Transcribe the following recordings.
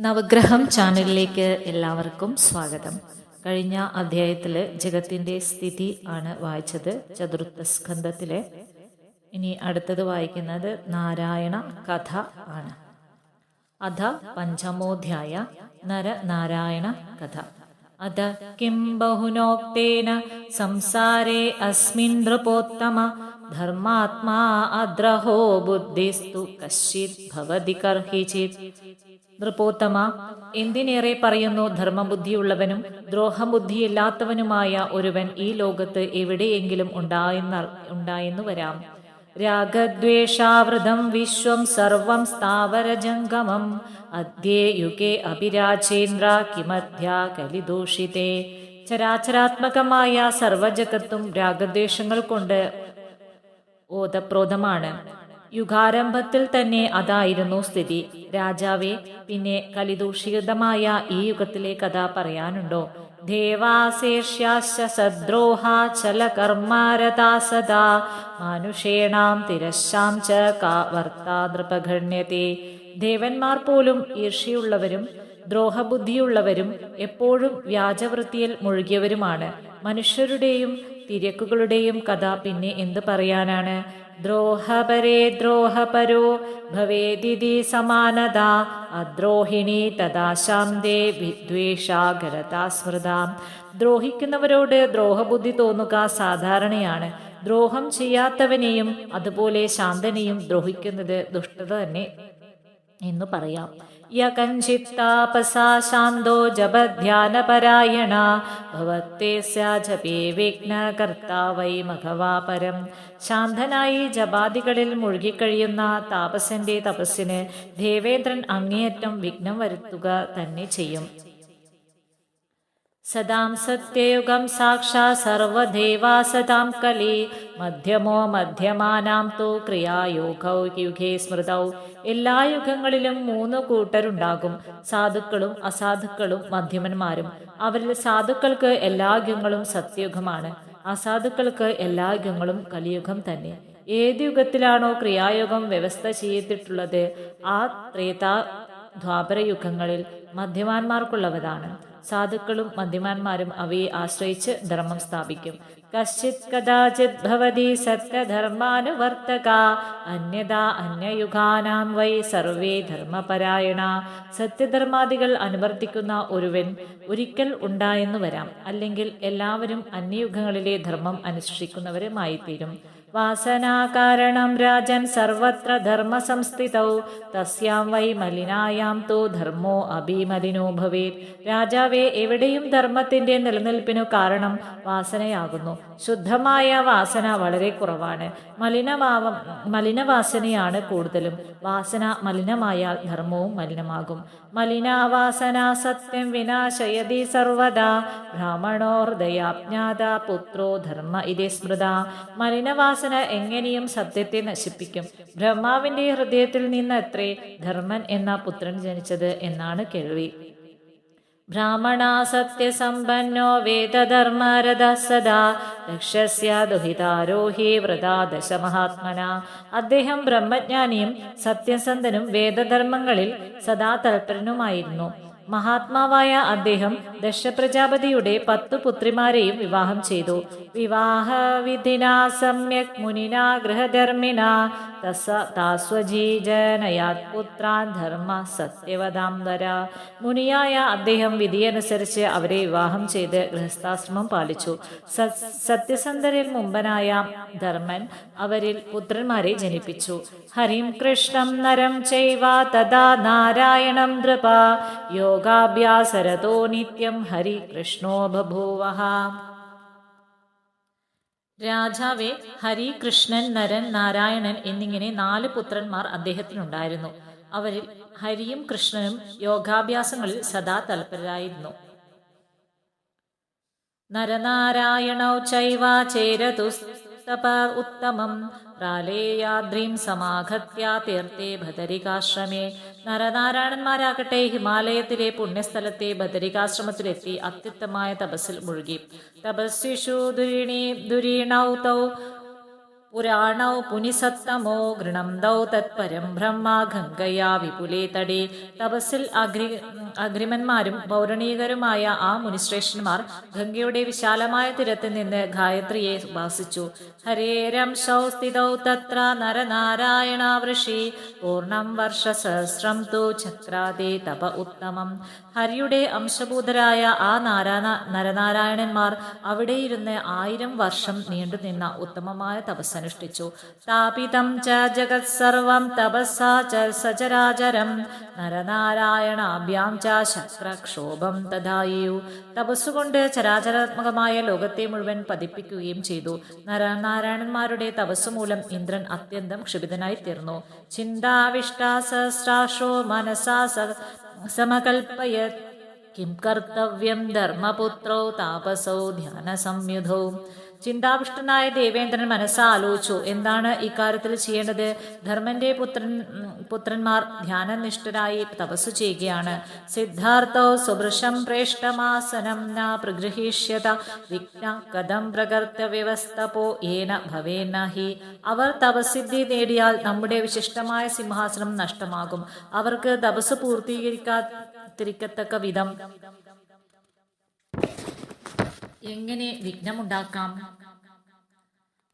നവഗ്രഹം ചാനലിലേക്ക് എല്ലാവർക്കും സ്വാഗതം. കഴിഞ്ഞ അധ്യായത്തിൽ ജഗത്തിന്റെ സ്ഥിതി ആണ് വായിച്ചത് ചതുർത്ഥ സ്കന്ധത്തിലെ. ഇനി അടുത്തത് വായിക്കുന്നത് നാരായണ കഥ ആണ്. അധ പഞ്ചമോധ്യായ നരനാരായണ കഥ. അധ കിം ബഹുനോക്തേന സംസാരേ അസ്മിൻ നൃപോത്തമ ധർമാത്മാ അദ്രഹോ ബുദ്ധിസ്തു കശ്ചിത് ഭവതി കർഹിചിത്. നൃപോത്തമ എന്തിനേറെ പറയുന്നു ധർമ്മബുദ്ധിയുള്ളവനും ദ്രോഹബുദ്ധിയില്ലാത്തവനുമായ ഒരുവൻ ഈ ലോകത്ത് എവിടെയെങ്കിലും ഉണ്ടായെന്ന ഉണ്ടായെന്നു വരാം. രാഗദ്വേഷാവൃതം വിശ്വം സർവം സ്ഥാവരജംഗമം അദ്യേ യുഗേ അഭിരാജേന്ദ്ര കിമധ്യ കലിദോഷിതേ. ചരാചരാത്മകമായ സർവജഗത്തും രാഗദ്വേഷങ്ങൾ കൊണ്ട് ഓതപ്രോതമാണ്. യുഗാരംഭത്തിൽ തന്നെ അതായിരുന്നു സ്ഥിതി. രാജാവെ പിന്നെ കലിദൂഷിതമായ ഈ യുഗത്തിലെ കഥ പറയാനുണ്ടോ? ദേവാശേഷ്യാശ സദ്രോഹ സദാ മനുഷേണാം ച ദേവന്മാർ പോലും ഈർഷ്യയുള്ളവരും ദ്രോഹബുദ്ധിയുള്ളവരും എപ്പോഴും വ്യാജവൃത്തിയിൽ മുഴുകിയവരുമാണ്. മനുഷ്യരുടെയും തിരക്കുകളുടെയും കഥ പിന്നെ എന്ത് പറയാനാണ്? ദ്രോഹപരേ ദ്രോഹപരോ ഭവേദിതി സമാനത അദ്രോഹിണി തദാശാം ദേ വിദ്വേഷാകരതാ സ്മൃതാം. ദ്രോഹിക്കുന്നവരോട് ദ്രോഹബുദ്ധി തോന്നുക സാധാരണയാണ്. ദ്രോഹം ചെയ്യാത്തവനെയും അതുപോലെ ശാന്തനെയും ദ്രോഹിക്കുന്നത് ദുഷ്ടത തന്നെ എന്ന് പറയാം. യകഞ്ചിത്താപസാ ശാന്തോ ജപധ്യാനപരായണ ഭവത്തെ ജപേ വിഘ്നകർത്താ വൈ മഘവാ പരം ശാന്തനായി ജപാദികളിൽ മുഴുകിക്കഴിയുന്ന താപസന്റെ തപസ്സിന് ദേവേന്ദ്രൻ അങ്ങേയറ്റം വിഘ്നം വരുത്തുക തന്നെ ചെയ്യും. സദാം സത്യയുഗം സാക്ഷാ സർവദേവാ സദാം കലി മധ്യമോ മധ്യമാനാം തോ ക്രിയായോഗൗ യുഗേ സ്മൃതൗ എല്ലാ യുഗങ്ങളിലും മൂന്ന് കൂട്ടരുണ്ടാകും। സാധുക്കളും അസാധുക്കളും മധ്യമന്മാരും। അവരിൽ സാധുക്കൾക്ക് എല്ലാ യുഗങ്ങളും സത്യയുഗമാണ്। അസാധുക്കൾക്ക് എല്ലാ യുഗങ്ങളും കലിയുഗം തന്നെ। ഏത് യുഗത്തിലാണോ ക്രിയായോഗം വ്യവസ്ഥ ചെയ്തിട്ടുള്ളത് ആ ത്രേതാ ദ്വാപര യുഗങ്ങളിൽ മധ്യമാന്മാർക്കുള്ളവതാണ്। സാധുക്കളും മധ്യമാന്മാരും അവയെ ആശ്രയിച്ച് ധർമ്മം സ്ഥാപിക്കും. കശ്ചിത് കഥാചിത് ഭവതി സത്യധർമാനുവർത്തക അന്യതാ അന്യയുഗാനാം വൈ സർവേ ധർമ്മപരായണ. സത്യധർമാദികൾ അനുവർത്തിക്കുന്ന ഒരുവൻ ഒരിക്കൽ ഉണ്ടായെന്ന് വരാം. അല്ലെങ്കിൽ എല്ലാവരും അന്യയുഗങ്ങളിലെ ധർമ്മം അനുഷ്ഠിക്കുന്നവരുമായി വാസനാകാരണം രാജൻ സർവത്ര ധർമ്മ സംസ്ഥിതൗ തസ്യാം വൈ മലിനായാം തോ ധർമ്മോ അഭിമലിനോ ഭവേത്. രാജാവെ എവിടെയും ധർമ്മത്തിന്റെ നിലനിൽപ്പിനു കാരണം വാസനയാകുന്നു. ശുദ്ധമായ വാസന വളരെ കുറവാണ്. മലിനഭാവം മലിനവാസനയാണ് കൂടുതലും. വാസന മലിനമായാൽ ധർമ്മവും മലിനമാകും. മലിനാവാസന സത്യം വിനാശയതി സർവദാ. ബ്രാഹ്മണോർ ദയാജ്ഞാത പുത്രോ ധർമ്മ ഇതേ സ്മൃത. മലിനവാസന എങ്ങനെയും സത്യത്തെ നശിപ്പിക്കും. ബ്രഹ്മാവിന്റെ ഹൃദയത്തിൽ നിന്ന് എത്രേ ധർമ്മൻ എന്ന പുത്രൻ ജനിച്ചത് എന്നാണ് കേൾവി. ബ്രാഹ്മണ സത്യസമ്പന്നോ വേദധർമ്മരഥ സദാ ലക്ഷ്യസ്യ ദുഹിതാരോഹി വ്രതാ ദശമഹാത്മന. അദ്ദേഹം ബ്രഹ്മജ്ഞാനിയും സത്യസന്ധനും വേദധർമ്മങ്ങളിൽ സദാ തൽപരനുമായിരുന്നു. മഹാത്മാവായ അദ്ദേഹം ദശപ്രജാപതിയുടെ പത്തു പുത്രിമാരെയും വിവാഹം ചെയ്തു. വിവാഹവിധിനാ സമ്യക് മുനിനാ ഗൃഹധർമ്മിന പുത്രാൻ ധർമ്മ സത്യവതാംബര. മുനിയായ അദ്ദേഹം വിധിയനുസരിച്ച് അവരെ വിവാഹം ചെയ്ത് ഗൃഹസ്ഥാശ്രമം പാലിച്ചു. സത്യസന്ധരിൽ മുമ്പനായ ധർമ്മൻ അവരിൽ പുത്രന്മാരെ ജനിപ്പിച്ചു. ഹരിം കൃഷ്ണം നരം ചെയ്വ തഥാ നാരായണം നൃപ യോഗാഭ്യാസരതോ നിത്യം ഹരി കൃഷ്ണോ ബഭൂവഹ രാജാവെ ഹരി കൃഷ്ണൻ നരൻ നാരായണൻ എന്നിങ്ങനെ നാല് പുത്രന്മാർ അദ്ദേഹത്തിനുണ്ടായിരുന്നു. അവരിൽ ഹരിയും കൃഷ്ണനും യോഗാഭ്യാസങ്ങളിൽ സദാ തൽപരരായിരുന്നു. നരനാരായണൗ ചൈവ ചേരതുസ്തപ ഉത്തമം. പ്രാലേയാദ്രീം സമാഗത്യ തീർത്ഥേ ഭദരികാശ്രമേ. നരനാരായണന്മാരാകട്ടെ ഹിമാലയത്തിലെ പുണ്യസ്ഥലത്തെ ഭദരികാശ്രമത്തിലെത്തി അത്യുത്തമായ തപസ്സിൽ മുഴുകി. തപസ്വിഷു ദുരിണി ദുരീണൗ പുരാണൗ പുനിസത്തമോ ദൗ തത്പരം ബ്രഹ്മ ഗംഗയാ വിപുലേ തടേ. തപസ്സിൽ അഗ്രി അഗ്രിമന്മാരും പൗരണീകരുമായ ആ മുനിശ്രേഷ്ഠന്മാർ ഗംഗയുടെ വിശാലമായ തീരത്ത് നിന്ന് ഗായത്രിയെ ഉപാസിച്ചു. ഹരേരം സ്ഥിതൗ തത്ര നരനാരായണ വൃഷി പൂർണം വർഷസഹസ്രം തു ചക്രാതെ തപ ഉത്തമം. ഹരിയുടെ അംശഭൂതരായ ആ നാരായണ നരനാരായണന്മാർ അവിടെയിരുന്ന് ആയിരം വർഷം നീണ്ടുനിന്ന ഉത്തമമായ തപസ്സനുഷ്ഠിച്ചു. താപിതം ച ജഗത് സർവം തപസ്സാ നരനാരായണാഭ്യാം ച ശസ്ത്രക്ഷോഭം തഥായു തപസ്സുകൊണ്ട് ചരാചരാത്മകമായ ലോകത്തെ മുഴുവൻ പതിപ്പിക്കുകയും ചെയ്തു. നരനാരായണന്മാരുടെ തപസ്സുമൂലം ഇന്ദ്രൻ അത്യന്തം ക്ഷുഭിതനായി തീർന്നു ചിന്താവിഷ്ടാ സഹസ്രാശോ മനസാ സമകൽപ്പയത് കർത്തവ്യം ധർമ്മപുത്രോ താപസോ ധ്യാന സംയുധോ ചിന്താവിഷ്ടനായ ദേവേന്ദ്രൻ മനസ്സാലോചിച്ചു എന്താണ് ഇക്കാര്യത്തിൽ ചെയ്യേണ്ടത്? ധർമ്മന്റെ പുത്രൻ പുത്രന്മാർ ധ്യാനനിഷ്ഠരായി തപസ്സു ചെയ്യുകയാണ്. സിദ്ധാർത്ഥോ സുഭൃശം പ്രേഷ്ടമാസനം പ്രഗൃഹീഷ്യത വിഘ്ന കഥം പ്രകർത്ത വ്യവസ്ഥപോ ഏന ഭവേന ഹി അവർ തപസ്സിദ്ധി നേടിയാൽ നമ്മുടെ വിശിഷ്ടമായ സിംഹാസനം നഷ്ടമാകും. അവർക്ക് തപസ് പൂർത്തീകരിക്കാതിരിക്കത്തക്ക വിധം എങ്ങനെ വിഘ്നമുണ്ടാക്കാം?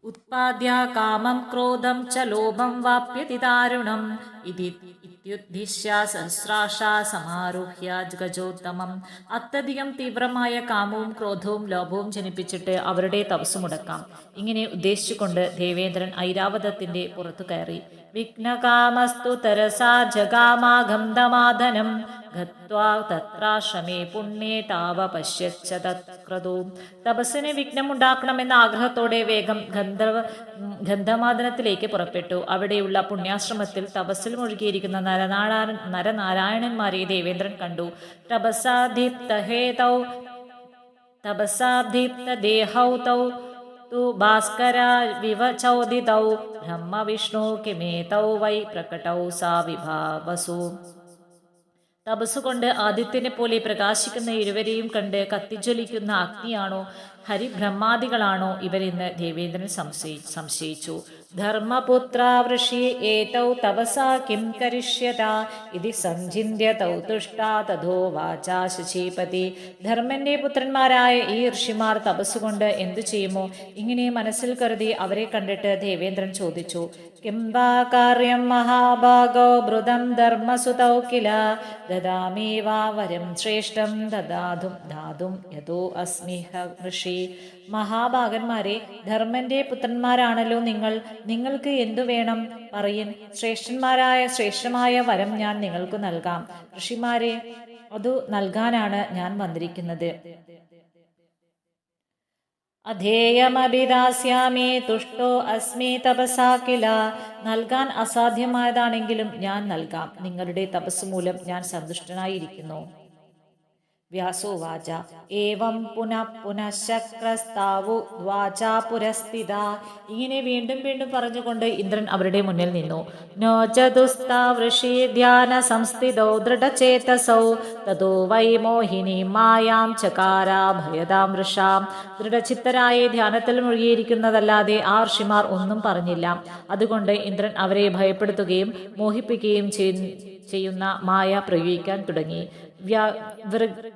ഉത്പാദ്യ കാമം ക്രോധം ച ലോഭം വാപ്യതി ദാരുണം. ഇതി ഇത്യുദ്ദിശ്യ സഹസ്രാശ സമാരോഹ്യ ഗജോത്തമം. അത്യധികം തീവ്രമായ കാമവും ക്രോധവും ലോഭവും ജനിപ്പിച്ചിട്ട് അവരുടെ തപസ് മുടക്കാം. ഇങ്ങനെ ഉദ്ദേശിച്ചുകൊണ്ട് ദേവേന്ദ്രൻ ഐരാവതത്തിന്റെ പുറത്തു കയറി. വിഘ്നകാമസ്തു തരസാ ജഗാമാഘം ദമാദനം ഗത്വാ തത്രാശ്രമേ പുണ്യേ താവ പശ്യച്ച തത്ക്രതു. തപസ്സിന് വിഘ്നമുണ്ടാക്കണമെന്ന ആഗ്രഹത്തോടെ വേഗം ഗന്ധർവ ഗന്ധമാദനത്തിലേക്ക് പുറപ്പെട്ടു. അവിടെയുള്ള പുണ്യാശ്രമത്തിൽ തപസ്സിൽ മുഴുകിയിരിക്കുന്ന നരനാരായണ നരനാരായണന്മാരെ ദേവേന്ദ്രൻ കണ്ടു. തപസാദീപ്തഹേതൗ തപസാദീപ്തദേഹൗ തൗ തു ഭാസ്കര വിവചോദിതൗ ബ്രഹ്മവിഷ്ണു കിമേതൗ വൈ പ്രകടൗ സാ വിഭാവസു. തപസ്സുകൊണ്ട് ആദിത്യനെ പോലെ പ്രകാശിക്കുന്ന ഇരുവരെയും കണ്ട് കത്തിജ്വലിക്കുന്ന അഗ്നിയാണോ ഹരിബ്രഹ്മാദികളാണോ ഇവരെന്ന് ദേവേന്ദ്രൻ സംശയി സംശയിച്ചു. ധർമ്മപുത്ര വൃഷി ഏതൗ തപസാ കിം കരിഷ്യത ഇതി സഞ്ചിന്യ തൗ തഥോ വാചാ ശശീപതി ധർമ്മന്റെ പുത്രന്മാരായ ഈ ഋഷിമാർ തപസ്സുകൊണ്ട് എന്തു ചെയ്യുമോ ഇങ്ങനെ മനസ്സിൽ കരുതി അവരെ കണ്ടിട്ട് ദേവേന്ദ്രൻ ചോദിച്ചു വാ കാര്യം മഹാഭാഗോ? ബ്രുതം ധർമ്മസുതൗ കില. വാ വരം ശ്രേഷ്ഠം ദദാതും ദാതും യഥോ അസ്മിഹ ഋഷി. മഹാഭാഗന്മാരെ ധർമ്മന്റെ പുത്രന്മാരാണല്ലോ നിങ്ങൾ. നിങ്ങൾക്ക് എന്തു വേണം? പറയൻ ശ്രേഷ്ഠന്മാരായ ശ്രേഷ്ഠമായ വരം ഞാൻ നിങ്ങൾക്ക് നൽകാം. ഋഷിമാരെ അതു നൽകാനാണ് ഞാൻ വന്നിരിക്കുന്നത്. അധേയമഭിദാസ്യാമി തുഷ്ടോ അസ്മി തപസാ കില. നൽകാൻ അസാധ്യമായതാണെങ്കിലും ഞാൻ നൽകാം. നിങ്ങളുടെ തപസ് മൂലം ഞാൻ സന്തുഷ്ടനായിരിക്കുന്നു. വ്യാസോവാച ഏവം പുനഃ പുനഃശക്രസ്താവു ദ്വാചാ പുരസ്ഥിത ഇങ്ങനെ വീണ്ടും വീണ്ടും പറഞ്ഞുകൊണ്ട് ഇന്ദ്രൻ അവരുടെ മുന്നിൽ നിന്നു. നോചതുസ്താ വൃഷി ധ്യാന സംസ്ഥിതോ ദൃഢചേതസൗ. തതോ വൈ മോഹിനി മായാം ചകാര ഭയതാം വൃഷാം. ദൃഢചിത്തരായ ധ്യാനത്തിൽ മുഴുകിയിരിക്കുന്നതല്ലാതെ ആ ഋഷിമാർ ഒന്നും പറഞ്ഞില്ല. അതുകൊണ്ട് ഇന്ദ്രൻ അവരെ ഭയപ്പെടുത്തുകയും മോഹിപ്പിക്കുകയും ചെയ്യുന്ന മായ പ്രയോഗിക്കാൻ തുടങ്ങി.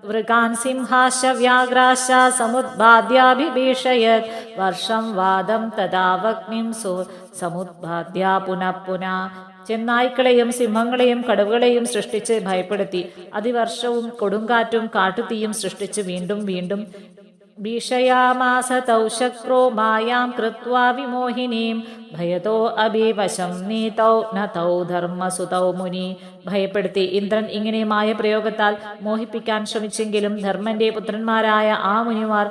വൃകാൻ സിംഹാശ വ്യാഘ്രാശ സമുദ്ബാദ്യാഭിഭീഷയത് വർഷം വാദം തഥാവഗ്നിം സു സമുദ്ബാദ്യ പുനഃ പുന. ചെന്നായ്ക്കളെയും സിംഹങ്ങളെയും കടുവകളെയും സൃഷ്ടിച്ച് ഭയപ്പെടുത്തി. അതിവർഷവും കൊടുങ്കാറ്റും കാട്ടുതീയും സൃഷ്ടിച്ച് വീണ്ടും വീണ്ടും തൗ ശക്രോ മായാം കൃത്വാ വിമോഹിനീം ഭയതോ അഭിവശം നീതൗ ന തൗ ധർമ്മസുതൗ മുനി ഭയപ്പെടുത്തി ഇന്ദ്രൻ ഇങ്ങനെ മായ പ്രയോഗത്താൽ മോഹിപ്പിക്കാൻ ശ്രമിച്ചെങ്കിലും ധർമ്മന്റെ പുത്രന്മാരായ ആ മുനിമാർ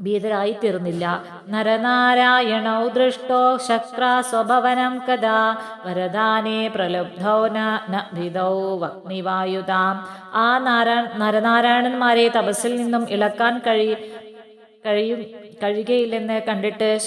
ഭീതരായി തീർന്നില്ല നരനാരായണൗ ദൃഷ്ടോ ശക്ര സ്വഭവനം കഥാ. വരദാനേ പ്രലബ്ധോ ന ന ഭിതൗ വഗ്നിവായുതാം. ആ നാര നരനാരായണന്മാരെ തപസ്സിൽ നിന്നും ഇളക്കാൻ കഴി കഴിയും കഴിയുകയില്ലെന്ന് കണ്ടിട്ട്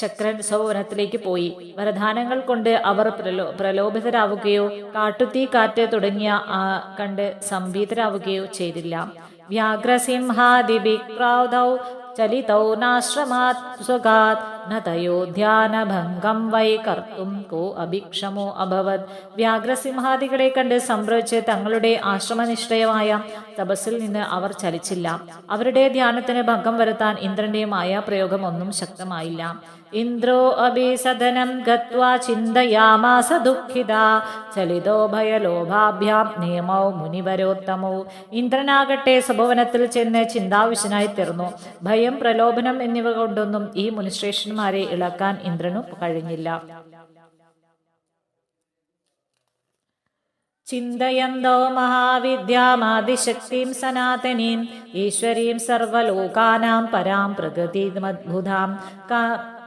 ശക്രൻ സ്വഭവനത്തിലേക്ക് പോയി. വരദാനങ്ങൾ കൊണ്ട് അവർ പ്രലോ പ്രലോഭിതരാവുകയോ കാട്ടുത്തീ കാറ്റ് തുടങ്ങിയ ആ കണ്ട് സംഭീതരാവുകയോ ചെയ്തില്ല. വ്യാഘ്രസിംഹാദിഭിക്രൗധൗ चलितौ नाश्रमात् सुगात्। न തയോധ്യാനഭംഗം വൈ കർത്തും കോ അഭിക്ഷമോ അഭവത്. വ്യാഘ്രസിംഹാദികളെ കണ്ട് സംഭവിച്ച് തങ്ങളുടെ ആശ്രമനിഷ്ഠയമായ തപസ്സിൽ നിന്ന് അവർ ചലിച്ചില്ല. അവരുടെ ധ്യാനത്തിന് ഭംഗം വരുത്താൻ ഇന്ദ്രന്റെ മായാപ്രയോഗം ഒന്നും ശക്തമായില്ല. ഇന്ദ്രോ അഭിസദനം ഗത്വാ ചിന്തയാമാസ ദുഃഖിത. ചലിതോ ഭയലോഭാഭ്യാം നിയമോ മുനിവരോത്തമോ. ഇന്ദ്രനാകട്ടെ സ്വഭവനത്തിൽ ചെന്ന് ചിന്താവിശനായി തീർന്നു. ഭയം പ്രലോഭനം എന്നിവ കൊണ്ടൊന്നും ഈ മുനിശ്രേഷ്ഠന്മാരെ ഇളക്കാൻ ഇന്ദ്രനു കഴിഞ്ഞില്ല. ചിന്തയന്തോ മഹാവിദ്യാമാതിശക്തിം സനാതനീം ഈശ്വരീം സർവലോകാനാം പരാം പ്രകൃതിമദ്ഭുതാം.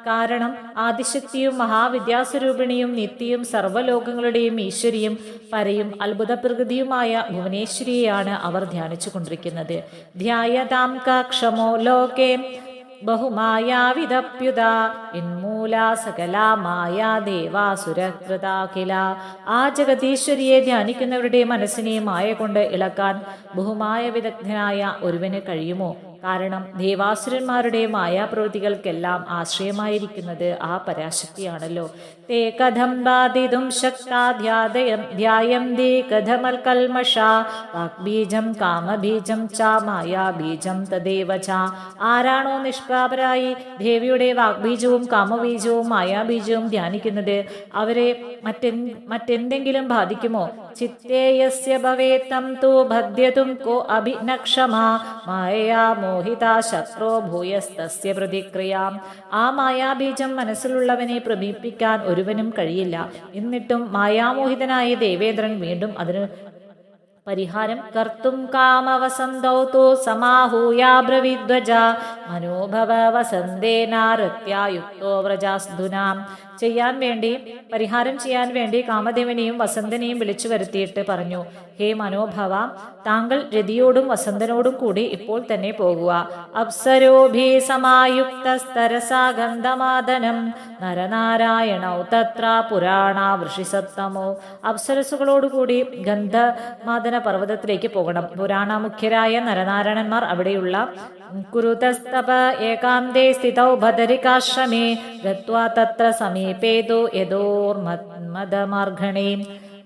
കാരണം ആദിശക്തിയും മഹാവിദ്യാസ്വരൂപിണിയും നിത്യയും സർവലോകങ്ങളുടെയും ഈശ്വരിയും പരയും അത്ഭുത പ്രകൃതിയുമായ ഭുവനേശ്വരിയെയാണ് അവർ ധ്യാനിച്ചു കൊണ്ടിരിക്കുന്നത് ധ്യായതാം കാക്ഷമോ ലോകേ ബഹുമായാവിധപ്യുത എന്മൂലാ സകല മായാ ദേവാസുരകൃതാഖില ആ ജഗതീശ്വരിയെ ധ്യാനിക്കുന്നവരുടെ മനസ്സിനെ മായ കൊണ്ട് ഇളക്കാൻ ബഹുമായ വിദഗ്ധനായ ഒരുവന് കഴിയുമോ? കാരണം ദേവാസുരന്മാരുടെ മായാപ്രവൃത്തികൾക്കെല്ലാം ആശ്രയമായിരിക്കുന്നത് ആ പരാശക്തിയാണല്ലോ. തേ കഥം ബാധിതും ശക്താധ്യാദയം ധ്യായം ദേ വാഗ്ബീജം കാമബീജം ചാ മായാബീജം തദേവ ച. ആരാണോ നിഷ്പ്രാപരായി ദേവിയുടെ വാഗ്ബീജവും കാമബീജവും മായാബീജവും ധ്യാനിക്കുന്നത് അവരെ മറ്റെ മറ്റെന്തെങ്കിലും ബാധിക്കുമോ? ചിത്തേയസ്യ ഭവേത്തം തു ഭദ്യതും കോ അഭിനക്ഷമാ മായയാ മോഹിത ശത്രോ ഭൂയസ്തസ്യ പ്രതിക്രിയാം ആ മായാബീജം മനസ്സിലുള്ളവനെ പ്രമീപ്പിക്കാൻ ഒരുവനും കഴിയില്ല. എന്നിട്ടും മായാമോഹിതനായ ദേവേന്ദ്രൻ വീണ്ടും അതിന് പരിഹാരം കർത്തും കാമവസന്തൗ തു സമാഹൂയാബ്രവിദ്വജ മനോഭവ വസന്തേനാരത്യായുക്തോ വ്രജാസ്ധുനാം ചെയ്യാൻ വേണ്ടി പരിഹാരം ചെയ്യാൻ വേണ്ടി കാമദേവനെയും വസന്തനെയും വിളിച്ചു വരുത്തിയിട്ട് പറഞ്ഞു ഹേ മനോഭവ താങ്കൾ രതിയോടും വസന്തനോടും കൂടി ഇപ്പോൾ തന്നെ പോകുക. അപ്സരോഭി സമായുക്ത ഗന്ധമാദനം നരനാരായണൗ തത്ര പുരാണ വൃഷിസത്തമോ. അപ്സരസുകളോടുകൂടി ഗന്ധമാദന പർവതത്തിലേക്ക് പോകണം. പുരാണ മുഖ്യരായ നരനാരായണന്മാർ അവിടെയുള്ള കുരുതസ്തപ स्थितौ സ്ഥിതൗ ഭദരികാശ്രമേ तत्र समीपे സമീപേതു यदोर्मदमार्घणे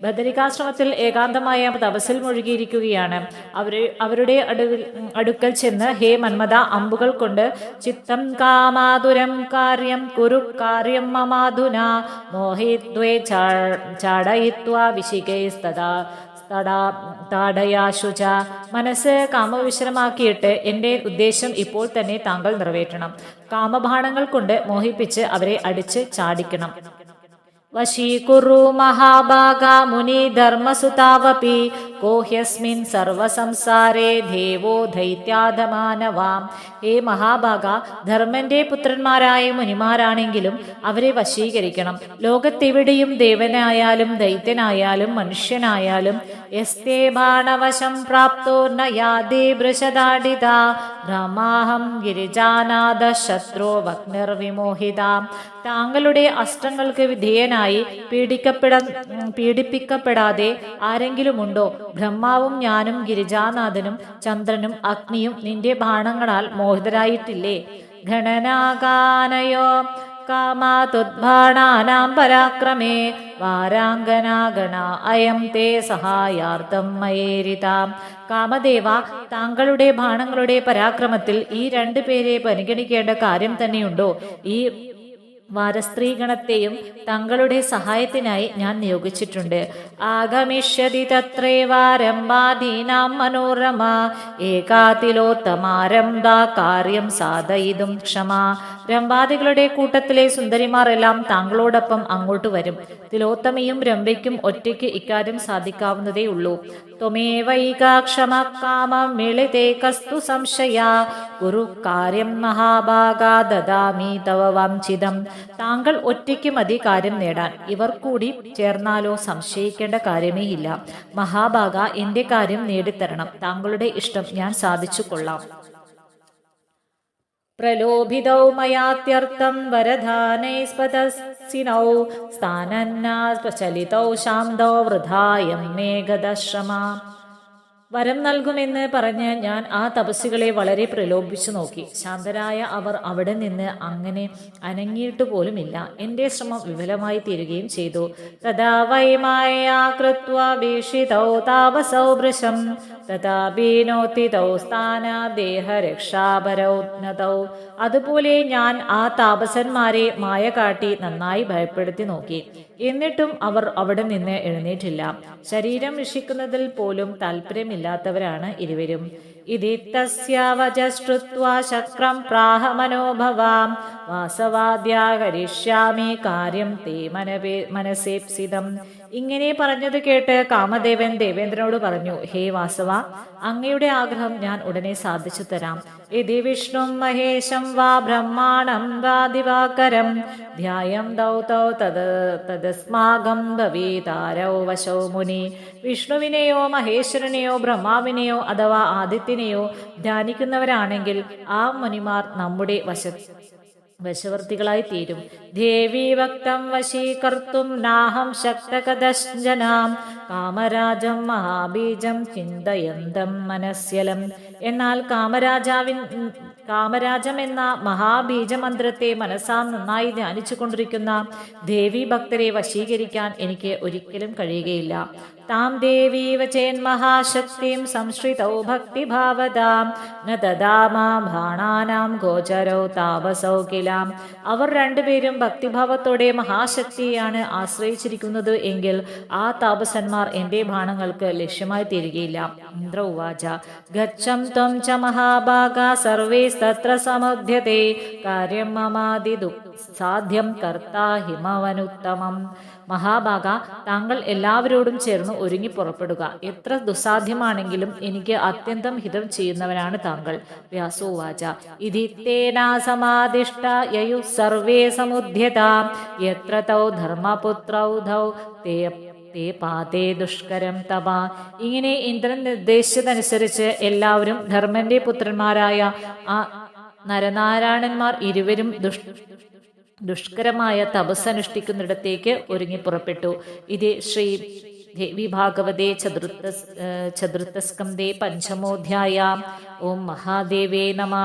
ബദരികാശ്രമത്തിൽ ഏകാന്തമായ തപസ്സിൽ മുഴുകിയിരിക്കുകയാണ്. അവർ അവരുടെ അടുവിൽ അടുക്കൽ ചെന്ന് ഹേ മന്മത അമ്പുകൾ കൊണ്ട് ചിത്തം കാമാതുരം കാര്യം കുരു കാര്യം മമാധുന. മോഹിത്വേ ചാടയിത്വാ വിശികേസ്തദാ താടയാശുച മനസ്സ് കാമവിശ്രമാക്കിയിട്ട് എന്റെ ഉദ്ദേശം ഇപ്പോൾ തന്നെ താങ്കൾ നിറവേറ്റണം. കാമഭാണങ്ങൾ കൊണ്ട് മോഹിപ്പിച്ച് അവരെ അടിച്ച് ചാടിക്കണം. വശീകുറു മഹാഭാഗ മുനി ധർമ്മസുതാവപി. കോഹ്യസ്മിൻ സർവസംസാരേ ദേവോ ദൈത്യാധമാനവാം ഏ മഹാഭാഗ ധർമ്മന്റെ പുത്രന്മാരായ മുനിമാരാണെങ്കിലും അവരെ വശീകരിക്കണം. ലോകത്തെവിടെയും ദേവനായാലും ദൈത്യനായാലും മനുഷ്യനായാലും യസ്തേ ബാണവശം പ്രാപ്തോ നയാദേ വൃഷദാഡിത रमाहं ഗിരിജാനാഥ ശത്രോ വഗ്നിർവിമോഹിത. താങ്കളുടെ അസ്ത്രങ്ങൾക്ക് വിധേയനായി പീഡിക്കപ്പെട പീഡിപ്പിക്കപ്പെടാതെ ആരെങ്കിലുമുണ്ടോ? ബ്രഹ്മാവും ഞാനും ഗിരിജാനാഥനും ചന്ദ്രനും അഗ്നിയും നിന്റെ ബാണങ്ങളാൽ മോഹിതരായിട്ടില്ലേ? ഗണനാഗാനയോ കാമാതുദ്ഭാണാനാം പരാക്രമേ വാരാംഗനാഗണ അയം തേ സഹായാർത്ഥം മയേരിതാം. കാമദേവ താങ്കളുടെ ബാണങ്ങളുടെ പരാക്രമത്തിൽ ഈ രണ്ടു പേരെ പരിഗണിക്കേണ്ട കാര്യം തന്നെയുണ്ടോ? ഈ വാരസ്ത്രീഗണത്തെയും തങ്ങളുടെ സഹായത്തിനായി ഞാൻ നിയോഗിച്ചിട്ടുണ്ട്. ആഗമിഷ്യതി തത്രേവാരംഭാധീനാം മനോരമ. ഏകാതിലോത്തമാരംഭാ കാര്യം സാധയിതും ക്ഷമ. രംഭാദികളുടെ കൂട്ടത്തിലെ സുന്ദരിമാർ എല്ലാം താങ്കളോടൊപ്പം അങ്ങോട്ട് വരും. തിലോത്തമയും രംഭയ്ക്കും ഒറ്റയ്ക്ക് ഇക്കാര്യം സാധിക്കാവുന്നതേ ഉള്ളൂ. ത്വമേവൈകാക്ഷമ കാമം മിളിതേ കസ്തു സംശയ. കുരു കാര്യം മഹാഭാഗാ ദദാമി തവ താങ്കൾ ഒറ്റയ്ക്ക് മതി കാര്യം നേടാൻ. ഇവർ കൂടി ചേർന്നാലോ സംശയിക്കേണ്ട കാര്യമേ ഇല്ല. മഹാഭാഗ എന്റെ കാര്യം നേടിത്തരണം. താങ്കളുടെ ഇഷ്ടം ഞാൻ സാധിച്ചു കൊള്ളാം. പ്രലോഭിതൗ മയാത്യർത്ഥം വരധാനൈസ്പതസിനൗ സ്ഥാനന്നാ പ്രചലിതൗ ശാന്തോ വരം നൽകുമെന്ന് പറഞ്ഞ് ഞാൻ ആ തപസ്സുകളെ വളരെ പ്രലോഭിച്ചു നോക്കി. ശാന്തരായ അവർ അവിടെ നിന്ന് അങ്ങനെ അനങ്ങിയിട്ട് പോലുമില്ല. എന്റെ ശ്രമം വിഫലമായി തീരുകയും ചെയ്തു. തഥാ വൈമായ കൃത്വ ഭീഷിതൗ താപസൗ വൃശം സ്ഥാന ദേഹരക്ഷാപരോന്നതൗ അതുപോലെ ഞാൻ ആ താപസന്മാരെ മായ കാട്ടി നന്നായി ഭയപ്പെടുത്തി നോക്കി. എന്നിട്ടും അവർ അവിടെ നിന്ന് എഴുന്നേറ്റില്ല. ശരീരം രക്ഷിക്കുന്നതിൽ പോലും താല്പര്യമില്ലാത്തവരാണ് ഇരുവരും. ഇതിത്തസ്യാവചശ്രുത്വാ ശക്രം പ്രാഹ മനോഭവാം. വാസവാദ്യാകരിഷ്യാമി കാര്യം തേ മനവേ മനസേപ്സിതം. ഇങ്ങനെ പറഞ്ഞത് കേട്ട് കാമദേവൻ ദേവേന്ദ്രനോട് പറഞ്ഞു ഹേ വാസവ അങ്ങയുടെ ആഗ്രഹം ഞാൻ ഉടനെ സാധിച്ചു തരാം. ഇതി വിഷ്ണു മഹേശം വാ ബ്രഹ്മാണം വാ ദിവാകരം. ധ്യായം ദൗതൗ തത് തദസ്മാകം ഭവീതാരോ വശോ മുനി. വിഷ്ണുവിനെയോ മഹേശ്വരനെയോ ബ്രഹ്മാവിനെയോ അഥവാ ആദിത്യനെയോ ധ്യാനിക്കുന്നവരാണെങ്കിൽ ആ മുനിമാർ നമ്മുടെ വശ വശവർത്തികളായി തീരും. ദേവി ഭക്തം വശീകർത്തും നാഹം ശക്തകഥനാം കാമരാജം മഹാബീജം ചിന്തയന്തം മനസ്യലം. എന്നാൽ കാമരാജാവിൻ കാമരാജം എന്ന മഹാബീജമന്ത്രത്തെ മനസ്സാം നന്നായി ധ്യാനിച്ചു കൊണ്ടിരിക്കുന്ന ദേവി ഭക്തരെ വശീകരിക്കാൻ എനിക്ക് ഒരിക്കലും കഴിയുകയില്ല. താം ദേവീവ ചേന്മഹാശക്തിം സംശ്രിതൗ ഭക്തിഭാവതാം. ന ദദാമാ ബാണാനാം ഗോചരൗ താപസൗ കിലാം. അവർ രണ്ടുപേരും ഭക്തിഭാവത്തോടെ മഹാശക്തിയാണ് ആശ്രയിച്ചിരിക്കുന്നത് എങ്കിൽ ആ താപസന്മാർ എന്റെ ഭാണങ്ങൾക്ക് ലക്ഷ്യമായി തീരുകയില്ല. ഇന്ദ്ര ഉവാച ഗച്ഛം ത്വം ച മഹാഭാഗ സർവേസ്തത്ര സമധ്യതേ. കാര്യം മമാതി സാധ്യം കർത്താ ഹിമവനുത്തമം. മഹാഭാഗ താങ്കൾ എല്ലാവരോടും ചേർന്ന് ഒരുങ്ങി പുറപ്പെടുക. എത്ര ദുസാധ്യമാണെങ്കിലും എനിക്ക് അത്യന്തം ഹിതം ചെയ്യുന്നവനാണ് താങ്കൾ. വ്യാസോവാച ഇതിത്തേനാ സമാദിഷ്ട യയു സർവേ സമുദ്യത എത്ര തൗ ധർമ്മപുത്രൗ ദുഷ്കരം തപ ഇങ്ങനെ ഇന്ദ്രൻ നിർദ്ദേശിച്ചതനുസരിച്ച് എല്ലാവരും ധർമ്മന്റെ പുത്രന്മാരായ ആ നരനാരായണന്മാർ ഇരുവരും ദുഷ് ദുഷ്കരമായ തപസ് അനുഷ്ഠിക്കുന്നിടത്തേക്ക് ഒരുങ്ങി പുറപ്പെട്ടു. ഇത് ശ്രീ ദേവി ഭാഗവതേ ചതുർത്ഥ ചതുർത്ഥസ്കന്ധേ പഞ്ചമോധ്യായ. ഓം മഹാദേവേ നമ.